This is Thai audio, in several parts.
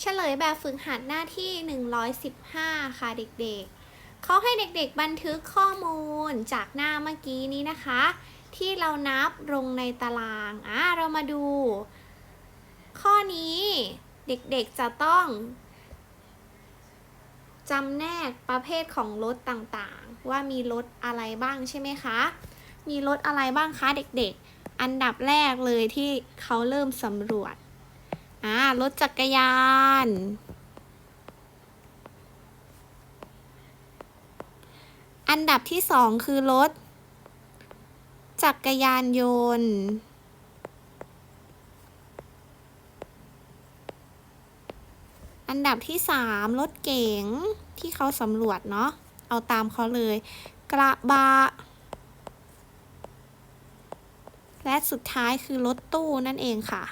เฉลยแบบฝึกหัดหน้าที่ 115 ค่ะเด็กๆ เขาให้เด็กๆบันทึกข้อมูลจากหน้าเมื่อกี้นี้นะคะ ที่เรานับลงในตาราง อะเรามาดู ข้อนี้เด็กๆจะต้องจำแนกประเภทของรถต่างๆ ว่ามีรถอะไรบ้างใช่ไหมคะ มีรถอะไรบ้างคะเด็กๆ อันดับแรกเลยที่เขาเริ่มสำรวจ อ่ารถจักรยาน อันดับที่สองคือรถ จักรยานยนต์ อันดับที่สามรถเก๋งที่เขาสำรวจเนาะ เอาตามเขาเลย กระบะและสุดท้ายคือรถตู้นั่นเองค่ะ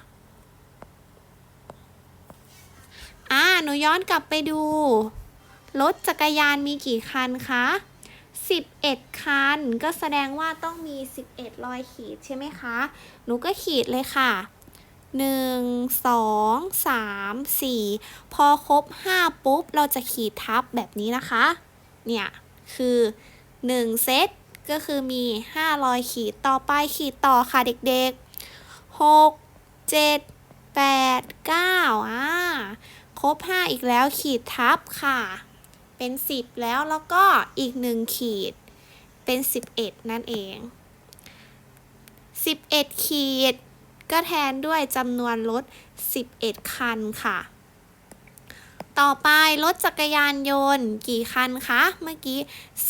อ่าหนูย้อนกลับไปดู รถจักรยานมีกี่คันคะ11 คัน ก็แสดงว่าต้องมี 11รอยขีดใช่ไหมคะ หนูก็ขีดเลยค่ะ 1 2 3 4 พอครบ 5 ปุ๊บ เราจะขีดทับแบบนี้นะคะ เนี่ย คือ 1 เซตก็คือมี 5 รอยขีดต่อไปขีดต่อค่ะเด็กๆ 6 7 8 9อ่า รบ 5 อีกแล้วขีดทับค่ะ เป็น 10 แล้วแล้วก็อีก 1 ขีด เป็น 11 นั่นเอง 11 ขีด ก็แทนด้วยจำนวนรถ 11 คันค่ะ ต่อไปรถจักรยานยนต์กี่คันคะ เมื่อกี้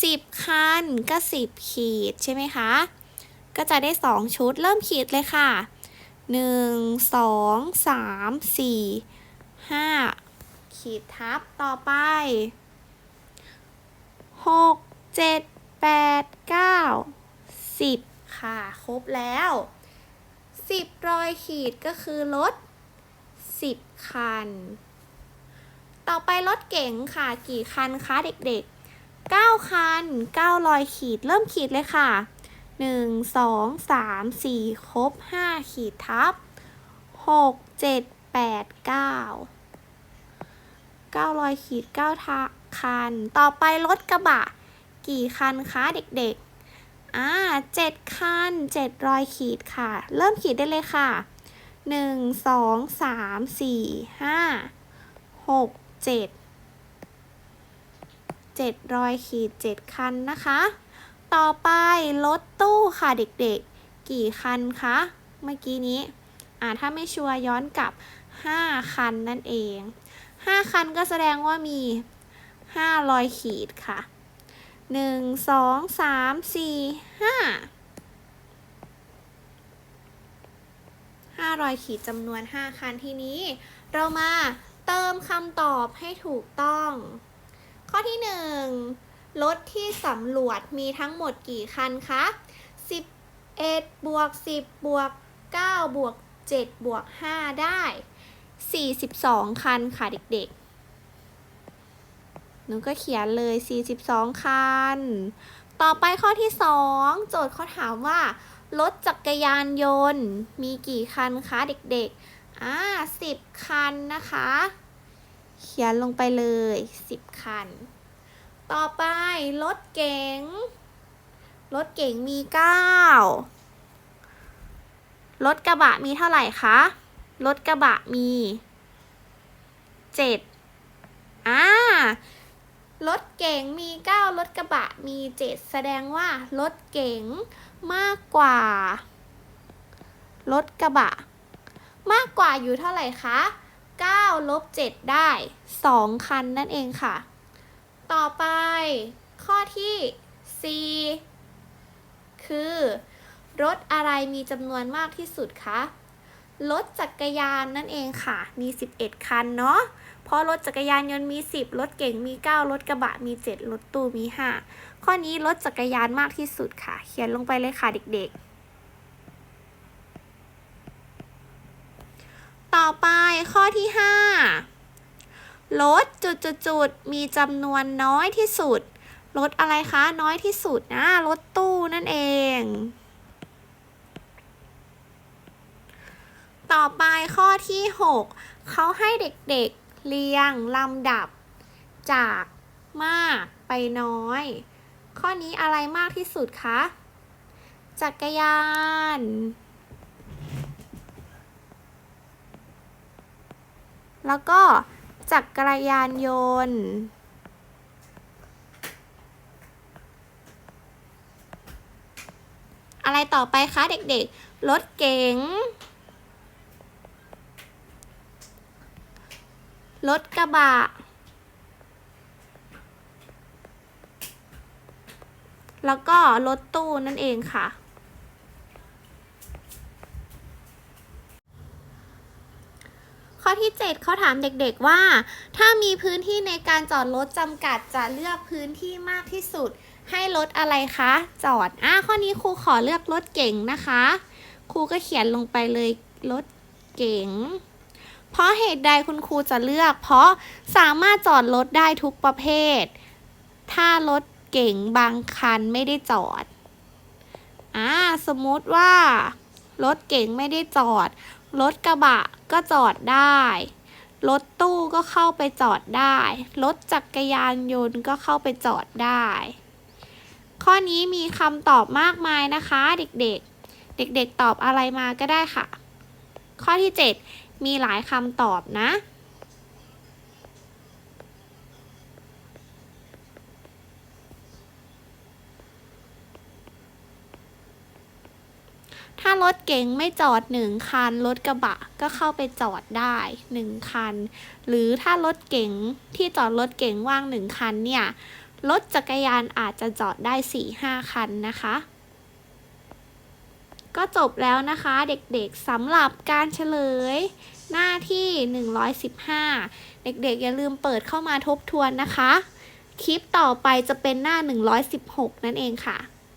10 คันก็ 10 ขีดใช่ไหมคะ ก็จะได้ 2 ชุดเริ่มขีดเลยค่ะ1 2 3 4 5 ขีดทับต่อไป 6 7 8 9 10 ค่ะ ครบแล้ว 10 รอยขีดก็คือรถ 10 คัน ต่อไปรถเก๋งค่ะ กี่คันคะเด็กๆ 9 คัน 9 รอยขีดเริ่มขีดเลยค่ะ 1 2 3 4 ครบ 5 ขีดทับ 6 7 8 9 9รอยขีด9ทะคัน ต่อไปรถกระบะ กี่คันคะเด็กๆ อ่า7คัน7รอยขีดค่ะ เริ่มขีดได้เลยค่ะ1 2 3 4 5 6 7 7รอยขีด7คันนะคะ ต่อไปรถตู้ค่ะเด็กๆ กี่คันคะ เมื่อกี้นี้ อ่าถ้าไม่ชัวร์ย้อนกลับ 5 คันนั่นเอง 5 คันก็แสดงว่ามี5รอยขีดค่ะ 1 2 3 4 5 5รอยขีดจำนวน 5 คันทีนี้ เรามาเติมคำตอบให้ถูกต้อง ข้อที่ 1 รถที่สำรวจมีทั้งหมดกี่คันคะ 11บวก10บวก9บวก7บวก5ได้ 42 คันค่ะเด็กๆ หนูก็เขียนเลย 42 คัน ต่อไปข้อที่ 2 โจทย์เขาถามว่า รถจักรยานยนต์มีกี่คันคะเด็กๆ อ่า10 คันนะคะ เขียนลงไปเลย 10 คัน ต่อไป รถเก๋ง รถเก๋งมี 9 รถกระบะมีเท่าไหร่คะ รถกระบะมี7อ่ารถเก๋งมี9รถกระบะมี7แสดงว่ารถเก๋งมากกว่า รถกระบะ มากกว่าอยู่เท่าไหร่คะ9ลบ7ได้ 2 คันนั่นเองค่ะ ต่อไป ข้อที่ 4 คือ รถอะไรมีจำนวนมากที่สุดคะ รถจักรยานนั่นเองค่ะ มี 11 คันเนาะเพราะรถจักรยานยนต์มี 10 รถเก๋งมี 9 รถกระบะมี 7 รถตู้มี 5 ข้อนี้รถจักรยานมากที่สุดค่ะ เขียนลงไปเลยค่ะเด็กๆ ต่อไปข้อที่ 5 รถจุดๆมีจำนวนน้อยที่สุด รถอะไรคะ น้อยที่สุดนะ รถตู้นั่นเอง อไปข้อที่ 6เขาให้เด็กๆเรียงลำดับ จากมากไปน้อย ข้อนี้อะไรมากที่สุดคะ จักรยาน แล้วก็จักรยานยนต์ อะไรต่อไปคะเด็กๆ รถเก๋ง รถกระบะ แล้วก็รถตู้นั่นเองค่ะ ข้อที่ 7เขาถามเด็กๆว่า ถ้ามีพื้นที่ในการจอดรถจำกัดจะเลือกพื้นที่มากที่สุด ให้รถอะไรคะ จอด อะข้อนี้ครูขอเลือกรถเก๋งนะคะ ครูก็เขียนลงไปเลยรถเก๋ง เพราะเหตุใดคุณครูจะเลือก เพราะสามารถจอดรถได้ทุกประเภท ถ้ารถเก๋งบางคันไม่ได้จอดอ่าสมมติว่ารถเก๋งไม่ได้จอด รถกระบะก็จอดได้ รถตู้ก็เข้าไปจอดได้ รถจักรยานยนต์ก็เข้าไปจอดได้ ข้อนี้มีคำตอบมากมายนะคะ เด็กๆ เด็กๆตอบอะไรมาก็ได้ค่ะ ข้อที่ 7 มีหลายคำตอบนะ ถ้ารถเก๋งไม่จอดหนึ่งคัน รถกระบะก็เข้าไปจอดได้หนึ่งคัน หรือถ้ารถเก๋งที่จอดรถเก๋งว่างหนึ่งคันเนี่ย รถจักรยานอาจจะจอดได้สี่ห้าคันนะคะ ก็จบแล้วนะคะเด็กๆสำหรับการเฉลยหน้าที่ 115 เด็กๆ อย่าลืมเปิดเข้ามาทบทวนนะคะ คลิปต่อไปจะเป็นหน้า 116 นั่นเองค่ะ